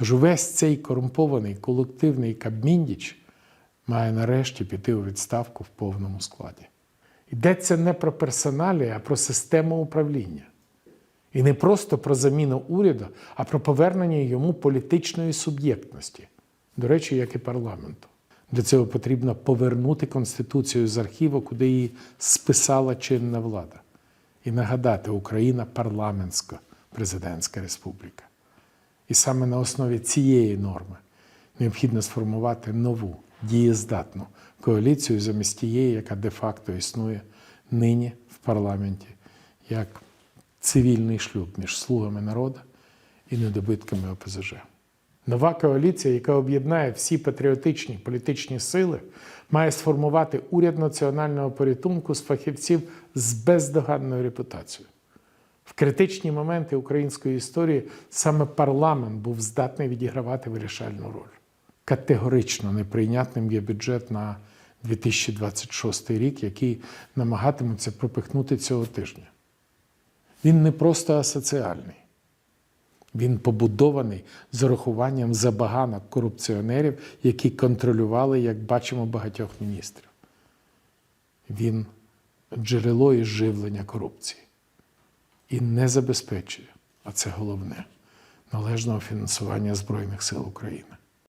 Тож увесь цей корумпований колективний Кабміндіч має нарешті піти у відставку в повному складі. Йдеться не про персоналі, а про систему управління. І не просто про заміну уряду, а про повернення йому політичної суб'єктності, до речі, як і парламенту. Для цього потрібно повернути Конституцію з архіву, куди її списала чинна влада, і нагадати, Україна парламентська президентська республіка. І саме на основі цієї норми необхідно сформувати нову дієздатну коаліцію замість тієї, яка де-факто існує нині в парламенті, як цивільний шлюб між слугами народу і недобитками ОПЗЖ. Нова коаліція, яка об'єднає всі патріотичні політичні сили, має сформувати уряд національного порятунку з фахівців з бездоганною репутацією. В критичні моменти української історії саме парламент був здатний відігравати вирішальну роль. Категорично неприйнятним є бюджет на 2026 рік, який намагатимуться пропихнути цього тижня. Він не просто асоціальний. Він побудований з урахуванням забаганок корупціонерів, які контролювали, як бачимо, багатьох міністрів. Він джерело і живлення корупції і не забезпечує, а це головне, належного фінансування Збройних сил України.